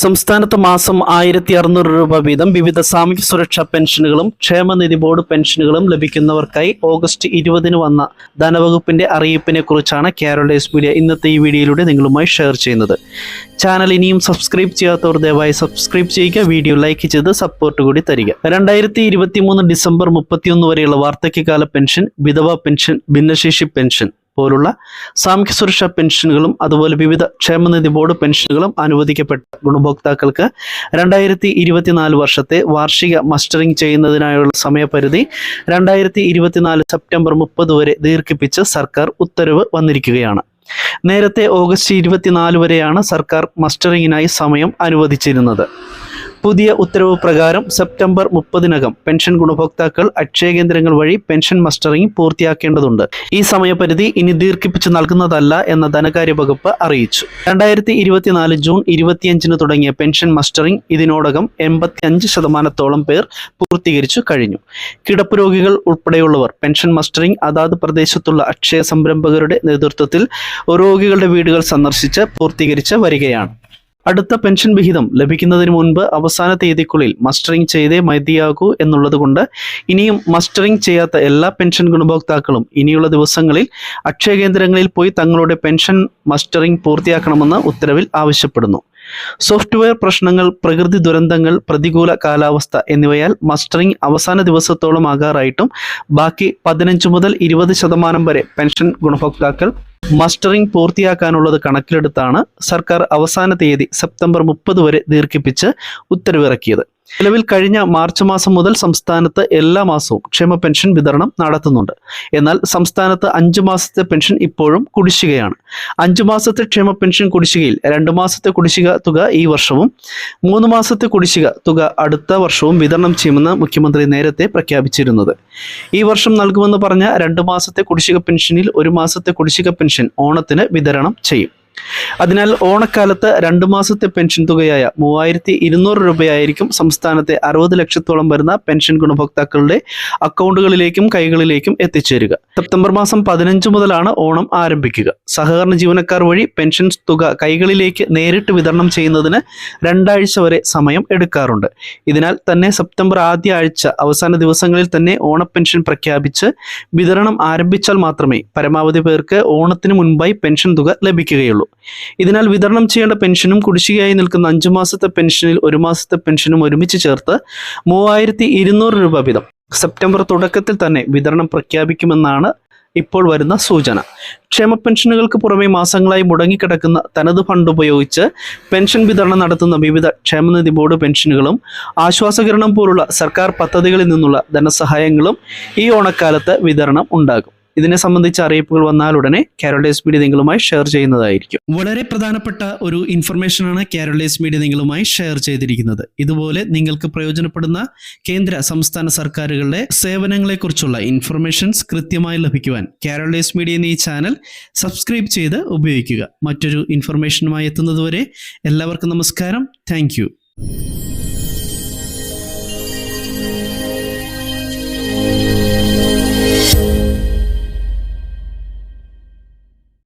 സംസ്ഥാനത്ത് മാസം ആയിരത്തി അറുന്നൂറ് രൂപ വീതം വിവിധ സാമൂഹ്യ സുരക്ഷാ പെൻഷനുകളും ക്ഷേമനിധി ബോർഡ് പെൻഷനുകളും ലഭിക്കുന്നവർക്കായി ഓഗസ്റ്റ് ഇരുപതിന് വന്ന ധനവകുപ്പിന്റെ അറിയിപ്പിനെ കുറിച്ചാണ് കേരളേസ് മീഡിയ ഇന്നത്തെ ഈ വീഡിയോയിലൂടെ നിങ്ങളുമായി ഷെയർ ചെയ്യുന്നത്. ചാനൽ ഇനിയും സബ്സ്ക്രൈബ് ചെയ്യാത്തവർ ദയവായി സബ്സ്ക്രൈബ് ചെയ്യുക വീഡിയോ ലൈക്ക് ചെയ്ത് സപ്പോർട്ട് കൂടി തരിക. രണ്ടായിരത്തി ഇരുപത്തി മൂന്ന് ഡിസംബർ മുപ്പത്തിയൊന്ന് വരെയുള്ള വാർദ്ധക്യകാല പെൻഷൻ വിധവ പെൻഷൻ ഭിന്നശേഷി പെൻഷൻ പോലുള്ള സാമൂഹ്യ സുരക്ഷാ പെൻഷനുകളും അതുപോലെ വിവിധ ക്ഷേമനിധി ബോർഡ് പെൻഷനുകളും അനുവദിക്കപ്പെട്ട ഗുണഭോക്താക്കൾക്ക് രണ്ടായിരത്തി ഇരുപത്തിനാല് വർഷത്തെ വാർഷിക മസ്റ്ററിംഗ് ചെയ്യുന്നതിനായുള്ള സമയപരിധി രണ്ടായിരത്തി ഇരുപത്തിനാല് സെപ്റ്റംബർ മുപ്പത് വരെ ദീർഘിപ്പിച്ച് സർക്കാർ ഉത്തരവ് വന്നിരിക്കുകയാണ്. നേരത്തെ ഓഗസ്റ്റ് ഇരുപത്തിനാല് വരെയാണ് സർക്കാർ മസ്റ്ററിങ്ങിനായി സമയം അനുവദിച്ചിരുന്നത്. പുതിയ ഉത്തരവ് പ്രകാരം സെപ്റ്റംബർ മുപ്പതിനകം പെൻഷൻ ഗുണഭോക്താക്കൾ അക്ഷയ കേന്ദ്രങ്ങൾ വഴി പെൻഷൻ മസ്റ്ററിംഗ് പൂർത്തിയാക്കേണ്ടതുണ്ട്. ഈ സമയപരിധി ഇനി ദീർഘിപ്പിച്ച് നൽകുന്നതല്ല എന്ന ധനകാര്യ വകുപ്പ് അറിയിച്ചു. രണ്ടായിരത്തി ഇരുപത്തിനാല് ജൂൺ ഇരുപത്തിയഞ്ചിന് തുടങ്ങിയ പെൻഷൻ മസ്റ്ററിംഗ് ഇതിനോടകം എൺപത്തിയഞ്ച് ശതമാനത്തോളം പേർ പൂർത്തീകരിച്ചു കഴിഞ്ഞു. കിടപ്പ് രോഗികൾ ഉൾപ്പെടെയുള്ളവർ പെൻഷൻ മസ്റ്ററിംഗ് അതാത് പ്രദേശത്തുള്ള അക്ഷയ സംരംഭകരുടെ നേതൃത്വത്തിൽ രോഗികളുടെ വീടുകൾ സന്ദർശിച്ച് പൂർത്തീകരിച്ച് വരികയാണ്. അടുത്ത പെൻഷൻ വിഹിതം ലഭിക്കുന്നതിന് മുൻപ് അവസാന തീയതിക്കുള്ളിൽ മസ്റ്ററിംഗ് ചെയ്തേ മതിയാകൂ എന്നുള്ളതുകൊണ്ട് ഇനിയും മസ്റ്ററിംഗ് ചെയ്യാത്ത എല്ലാ പെൻഷൻ ഗുണഭോക്താക്കളും ഇനിയുള്ള ദിവസങ്ങളിൽ അക്ഷയ കേന്ദ്രങ്ങളിൽ പോയി തങ്ങളുടെ പെൻഷൻ മസ്റ്ററിംഗ് പൂർത്തിയാക്കണമെന്ന് ഉത്തരവിൽ ആവശ്യപ്പെടുന്നു. സോഫ്റ്റ്വെയർ പ്രശ്നങ്ങൾ പ്രകൃതി ദുരന്തങ്ങൾ പ്രതികൂല കാലാവസ്ഥ എന്നിവയാൽ മസ്റ്ററിംഗ് അവസാന ദിവസത്തോളം ആകാറായിട്ടും ബാക്കി പതിനഞ്ച് മുതൽ ഇരുപത് ശതമാനം വരെ പെൻഷൻ ഗുണഭോക്താക്കൾ മസ്റ്ററിംഗ് പൂർത്തിയാക്കാനുള്ളത് കണക്കിലെടുത്താണ് സർക്കാർ അവസാന തീയതി സെപ്റ്റംബർ മുപ്പത് വരെ ദീർഘിപ്പിച്ച് ഉത്തരവിറക്കിയത്. നിലവിൽ കഴിഞ്ഞ മാർച്ച് മാസം മുതൽ സംസ്ഥാനത്ത് എല്ലാ മാസവും ക്ഷേമ പെൻഷൻ വിതരണം നടത്തുന്നുണ്ട്. എന്നാൽ സംസ്ഥാനത്ത് അഞ്ചു മാസത്തെ പെൻഷൻ ഇപ്പോഴും കുടിശ്ശികയാണ്. അഞ്ചു മാസത്തെ ക്ഷേമ പെൻഷൻ കുടിശ്ശികയിൽ രണ്ട് മാസത്തെ കുടിശ്ശിക തുക ഈ വർഷവും മൂന്ന് മാസത്തെ കുടിശ്ശിക തുക അടുത്ത വർഷവും വിതരണം ചെയ്യുമെന്ന് മുഖ്യമന്ത്രി നേരത്തെ പ്രഖ്യാപിച്ചിരുന്നത്. ഈ വർഷം നൽകുമെന്ന് പറഞ്ഞ രണ്ട് മാസത്തെ കുടിശ്ശിക പെൻഷനിൽ ഒരു മാസത്തെ കുടിശ്ശിക പെൻഷൻ ഓണത്തിന് വിതരണം ചെയ്യും. അതിനാൽ ഓണക്കാലത്ത് രണ്ട് മാസത്തെ പെൻഷൻ തുകയായ മൂവായിരത്തി ഇരുന്നൂറ് രൂപയായിരിക്കും സംസ്ഥാനത്തെ അറുപത് ലക്ഷത്തോളം വരുന്ന പെൻഷൻ ഗുണഭോക്താക്കളുടെ അക്കൗണ്ടുകളിലേക്കും കൈകളിലേക്കും എത്തിച്ചേരുക. സെപ്റ്റംബർ മാസം പതിനഞ്ച് മുതലാണ് ഓണം ആരംഭിക്കുക. സഹകരണ ജീവനക്കാർ വഴി പെൻഷൻ തുക കൈകളിലേക്ക് നേരിട്ട് വിതരണം ചെയ്യുന്നതിന് രണ്ടാഴ്ച വരെ സമയം എടുക്കാറുണ്ട്. ഇതിനാൽ തന്നെ സെപ്റ്റംബർ ആദ്യ ആഴ്ച അവസാന ദിവസങ്ങളിൽ തന്നെ ഓണ പെൻഷൻ പ്രഖ്യാപിച്ച് വിതരണം ആരംഭിച്ചാൽ മാത്രമേ പരമാവധി പേർക്ക് ഓണത്തിന് മുൻപായി പെൻഷൻ തുക ലഭിക്കുകയുള്ളൂ. ഇതിനാൽ വിതരണം ചെയ്യേണ്ട പെൻഷനും കുടിശ്ശികയായി നിൽക്കുന്ന അഞ്ചു മാസത്തെ പെൻഷനിൽ ഒരു മാസത്തെ പെൻഷനും ഒരുമിച്ച് ചേർത്ത് മൂവായിരത്തി ഇരുന്നൂറ് രൂപ വീതം. സെപ്റ്റംബർ തുടക്കത്തിൽ തന്നെ വിതരണം പ്രഖ്യാപിക്കുമെന്നാണ് ഇപ്പോൾ വരുന്ന സൂചന. ക്ഷേമ പെൻഷനുകൾക്ക് പുറമെ മാസങ്ങളായി മുടങ്ങിക്കിടക്കുന്ന തനത് ഫണ്ട് ഉപയോഗിച്ച് പെൻഷൻ വിതരണം നടത്തുന്ന വിവിധ ക്ഷേമനിധി ബോർഡ് പെൻഷനുകളും ആശ്വാസകിരണം പോലുള്ള സർക്കാർ പദ്ധതികളിൽ നിന്നുള്ള ധനസഹായങ്ങളും ഈ ഓണക്കാലത്ത് വിതരണം ഉണ്ടാകും. ഇതിനെ സംബന്ധിച്ച അറിയിപ്പുകൾ വന്നാൽ ഉടനെ കാരോളേസ് മീഡിയ നിങ്ങളുമായി ഷെയർ ചെയ്യുന്നതായിരിക്കും. വളരെ പ്രധാനപ്പെട്ട ഒരു ഇൻഫർമേഷനാണ് കാരോളേസ് മീഡിയ നിങ്ങളുമായി ഷെയർ ചെയ്തിരിക്കുന്നത്. ഇതുപോലെ നിങ്ങൾക്ക് പ്രയോജനപ്പെടുന്ന കേന്ദ്ര സംസ്ഥാന സർക്കാരുകളുടെ സേവനങ്ങളെക്കുറിച്ചുള്ള ഇൻഫർമേഷൻസ് കൃത്യമായി ലഭിക്കുവാൻ കാരോളേസ് മീഡിയ എന്നീ ചാനൽ സബ്സ്ക്രൈബ് ചെയ്ത് ഉപയോഗിക്കുക. മറ്റൊരു ഇൻഫർമേഷനുമായി എത്തുന്നതുവരെ എല്ലാവർക്കും നമസ്കാരം. താങ്ക്